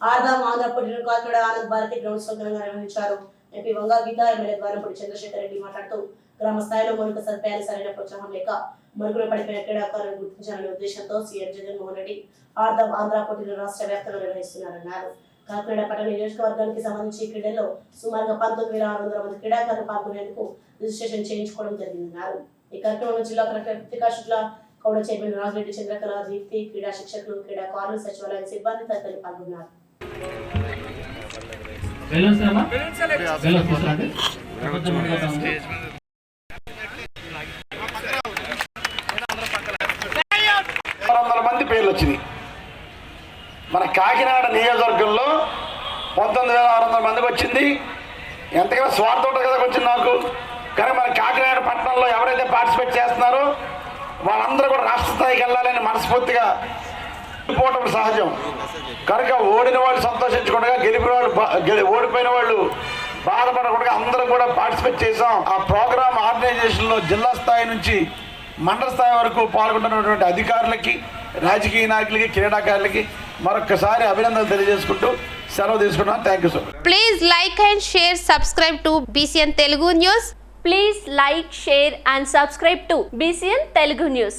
ఆర్దాం Andhra Kakinada Anand Bharati ground సౌకర్యంగా నిర్వహించారు. MP Vanga Geetha MLA Dwarampudi Chandrasekhar Reddy మాట్లాడుతూ గ్రామ స్థాయిలో మౌలిక సదుపాయాలు సరైన ప్రోత్సాహం లేక మరుగున పడిపోయిన క్రీడాకారులను గుర్తించాలనే ఉద్దేశంతో సీఎం జగన్మోహన్ రెడ్డి ఆర్దం ఆంధ్ర పోటీలు రాష్ట్ర వ్యాప్తంగా నిర్వహిస్తున్నారన్నారు. కాకినాడ పట్టణ నియోజకవర్గానికి సంబంధించి క్రీడల్లో సుమారుగా పంతొమ్మిది వేల ఆరు వందల మంది క్రీడాకారులు పాల్గొనేందుకు రిజిస్ట్రేషన్ చేయించుకోవడం జరిగిందన్నారు. ఈ కార్యక్రమంలో జిల్లా కలెక్టర్ కృతికా శుక్ల కౌడ చైర్మన్ రాజిరెడ్డి చంద్రకళ దీప్తి క్రీడా శిక్షకులు క్రీడాకారులు సచివాలయ సిబ్బంది తదితరులు పాల్గొన్నారు. బెలూన్స్ బెలూన్స్ తీసుకురండి వందల మంది పేర్లు వచ్చినాయి మన కాకినాడ నియోజకవర్గంలో పంతొమ్మిది వేల ఆరు వందల మందికి వచ్చింది. ఎంతకైనా స్వార్థం ఉంటుంది కదా వచ్చింది నాకు. కానీ మన కాకినాడ పట్టణంలో ఎవరైతే పార్టిసిపేట్ చేస్తున్నారో వాళ్ళందరూ కూడా రాష్ట్ర స్థాయికి వెళ్ళాలని మనస్ఫూర్తిగా పోవటం సహజం. కనుక ఓడిన వాళ్ళు సంతోషించకుండా గెలిపిన వాళ్ళు బా- గెలి- ఓడిపోయిన వాళ్ళు బాధపడకుండా అందరం కూడా పార్టిసిపేట్ చేసాం ఆ ప్రోగ్రామ్ ఆర్గనైజేషన్లో జిల్లా స్థాయి నుంచి మండల స్థాయి వరకు పాల్గొంటున్నటువంటి అధికారులకి రాజకీయ నాయకులకి క్రీడాకారులకి మరొకసారి అభినందనలు తెలియజేసుకుంటూ సెలవు తీసుకున్నాను thank you so please like and share subscribe to BCN Telugu news please like share and subscribe subscribe BCN Telugu news